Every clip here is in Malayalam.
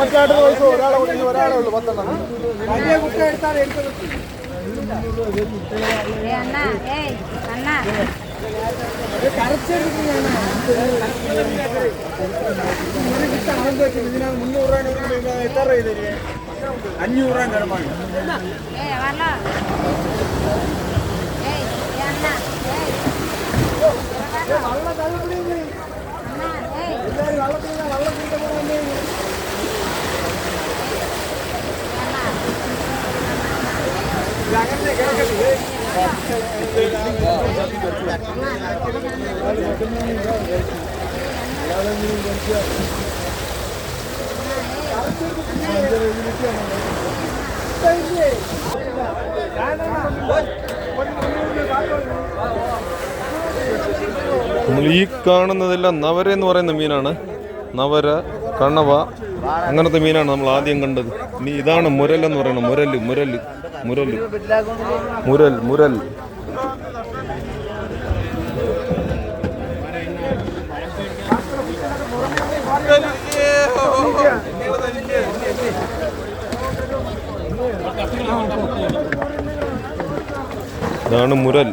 മറ്റേ പൈസ ഒരാളെ കൊടുത്തു ഒരാളെ ഉള്ളൂ പത്തെണ്ണം ഏ അണ്ണാ ഏയ് അണ്ണാ അഞ്ഞൂറ് രൂപ കിടപ്പാണ് നമ്മൾ ഈ കാണുന്നതെല്ലാം നവര എന്ന് പറയുന്ന മീനാണ്. നവര കണവ അങ്ങനത്തെ മീനാണ് നമ്മൾ ആദ്യം കണ്ടത്. ഇനി ഇതാണ് മുരൽ എന്ന് പറയുന്നത്. മുരൽ മുരൽ മുരൽ. മുരൽ മുരൽ. ഇതാണ് മുരൽ.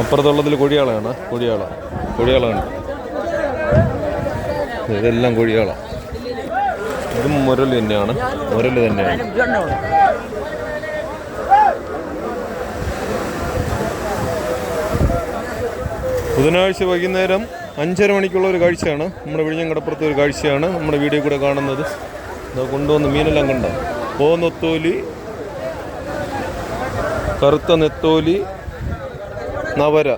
അപ്പുറത്തുള്ളതിൽ കൊടിയാളാണ് കൊടിയാള കൊടിയാളാണ് ഇതെല്ലാം കൊടിയാള ഇതും മുരൽ തന്നെയാണ്. മുരൽ തന്നെയാണ്. ബുധനാഴ്ച വൈകുന്നേരം അഞ്ചര മണിക്കുള്ള ഒരു കാഴ്ചയാണ്. നമ്മുടെ വിഴിഞ്ഞം കടപ്പുറത്തെ ഒരു കാഴ്ചയാണ് നമ്മുടെ വീഡിയോ കൂടെ കാണുന്നത്. ഇതാ കൊണ്ടുവന്ന് മീനെല്ലാം കണ്ട? പോന്നൊത്തോലി കറുത്ത നെത്തോലി നവര.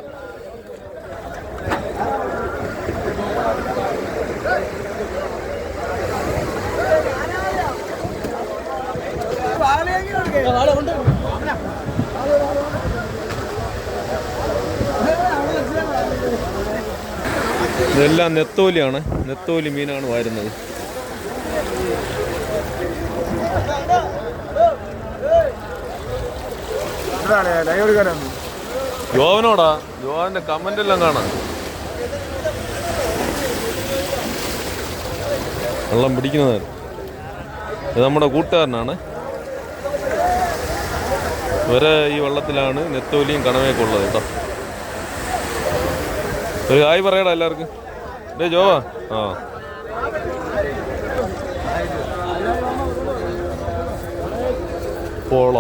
ഇതെല്ലാം നെത്തോലിയാണ്. നെത്തോലി മീനാണ് വരുന്നത്. ജോവനോടാ? ജോവന്റെ കമന്റ് എല്ലാം കാണാം. വെള്ളം പിടിക്കുന്നത്. ഇത് നമ്മുടെ കൂട്ടുകാരനാണ്. ഇവരെ ഈ വെള്ളത്തിലാണ് നെത്തോലിയും കണവയൊക്കെ ഉള്ളത് കേട്ടോ. ഒരു കായ് പറയടാ എല്ലാവർക്കും. ഡേ ജോവാ ആ പോള.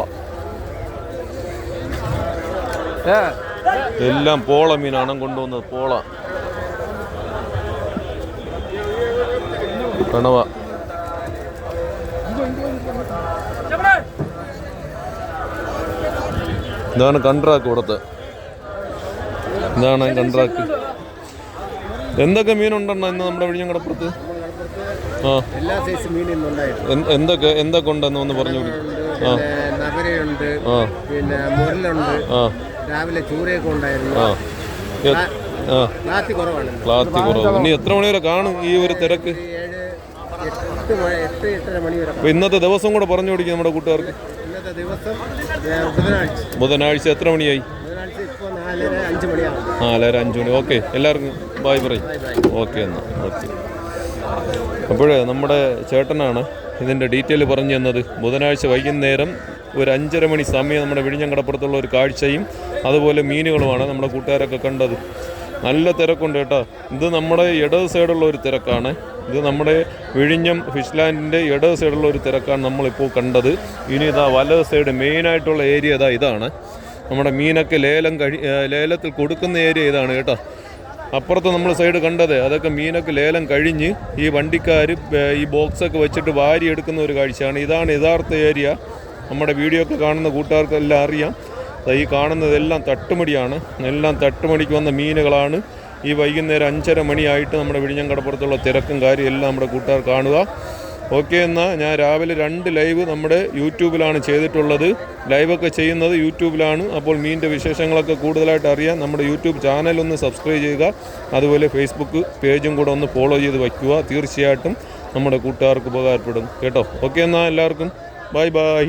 എല്ലാം പോള മീനാണ് കൊണ്ടുവന്നത് പോള. കണവ ഇതാണ് കണ്ട്രാക്ക് ഇവിടുത്തെ ഇതാണ് കണ്ട്രാക്ക് എന്തൊക്കെ മീനുണ്ടെണ്ണ ഇന്ന് നമ്മുടെ വിഴിഞ്ഞം കടപ്പുറത്ത് ആ. എല്ലാ സൈസ് മീൻ എന്തൊക്കെ എന്തൊക്കെ ഉണ്ടെന്ന് ഒന്ന് പറഞ്ഞു ആ. നവരയുണ്ട് ആ. പിന്നെ മുരലുണ്ട് ആ. രാവിലെ ചൂരയൊക്കെ ഉണ്ടായിരുന്നു. ആ. കുറവാണ്. ക്ലാത്തി കുറവ്. ഇനി എത്ര മണി വരെ കാണും ഈ ഒരു തിരക്ക്? ഇന്നത്തെ ദിവസം കൂടെ പറഞ്ഞു കൊടുക്കും നമ്മുടെ കൂട്ടുകാർക്ക്. ബുധനാഴ്ച എത്ര മണിയായി? നാലര അഞ്ച് മണി. ഓക്കെ എല്ലാവർക്കും ബായ് പറയും. ഓക്കെ എന്നാൽ ഓക്കെ. അപ്പോഴേ നമ്മുടെ ചേട്ടനാണ് ഇതിന്റെ ഡീറ്റെയിൽ പറഞ്ഞു തന്നത്. ബുധനാഴ്ച വൈകുന്നേരം ഒരു അഞ്ചര മണി സമയം നമ്മുടെ വിഴിഞ്ഞങ്കടപ്പുറത്തുള്ള ഒരു കാഴ്ചയും അതുപോലെ മീനുകളുമാണ് നമ്മുടെ കൂട്ടുകാരൊക്കെ കണ്ടത്. നല്ല തിരക്കുണ്ട് കേട്ടോ. ഇത് നമ്മുടെ ഇടത് സൈഡുള്ള ഒരു തിരക്കാണ്. ഇത് നമ്മുടെ വിഴിഞ്ഞം ഫിഷ്ലാൻഡിന്റെ ഇടത് സൈഡുള്ള ഒരു തിരക്കാണ് നമ്മളിപ്പോൾ കണ്ടത്. ഇനി ഇതാ വലത് സൈഡ് മെയിനായിട്ടുള്ള ഏരിയ ഇതാ ഇതാണ്. നമ്മുടെ മീനൊക്കെ ലേലം കഴി ലേലത്തിൽ കൊടുക്കുന്ന ഏരിയ ഇതാണ് കേട്ടോ. അപ്പുറത്ത് നമ്മൾ സൈഡ് കണ്ടത് അതൊക്കെ മീനൊക്കെ ലേലം കഴിഞ്ഞ് ഈ വണ്ടിക്കാർ ഈ ബോക്സൊക്കെ വെച്ചിട്ട് വാരി എടുക്കുന്ന ഒരു കാഴ്ചയാണ്. ഇതാണ് യഥാർത്ഥ ഏരിയ. നമ്മുടെ വീഡിയോ ഒക്കെ കാണുന്ന കൂട്ടുകാർക്കെല്ലാം അറിയാം. ഈ കാണുന്നതെല്ലാം തട്ടുമടിയാണ്. എല്ലാം തട്ടുമടിക്ക് വന്ന മീനുകളാണ്. ഈ വൈകുന്നേരം അഞ്ചര മണിയായിട്ട് നമ്മുടെ വിഴിഞ്ഞം കടപ്പുറത്തുള്ള തിരക്കും കാര്യം എല്ലാം നമ്മുടെ കൂട്ടുകാർ കാണുക. ഓക്കെ എന്നാൽ ഞാൻ രാവിലെ രണ്ട് ലൈവ് നമ്മുടെ യൂട്യൂബിലാണ് ചെയ്തിട്ടുള്ളത്. ലൈവൊക്കെ ചെയ്യുന്നത് യൂട്യൂബിലാണ്. അപ്പോൾ മീനിന്റെ വിശേഷങ്ങളൊക്കെ കൂടുതലായിട്ട് അറിയാൻ നമ്മുടെ യൂട്യൂബ് ചാനൽ ഒന്ന് സബ്സ്ക്രൈബ് ചെയ്യുക. അതുപോലെ ഫേസ്ബുക്ക് പേജും കൂടെ ഒന്ന് ഫോളോ ചെയ്ത് വയ്ക്കുക. തീർച്ചയായിട്ടും നമ്മുടെ കൂട്ടുകാർക്ക് ഉപകാരപ്പെടും. കേട്ടോ? ഓക്കെ എന്നാൽ എല്ലാവർക്കും. Bye bye.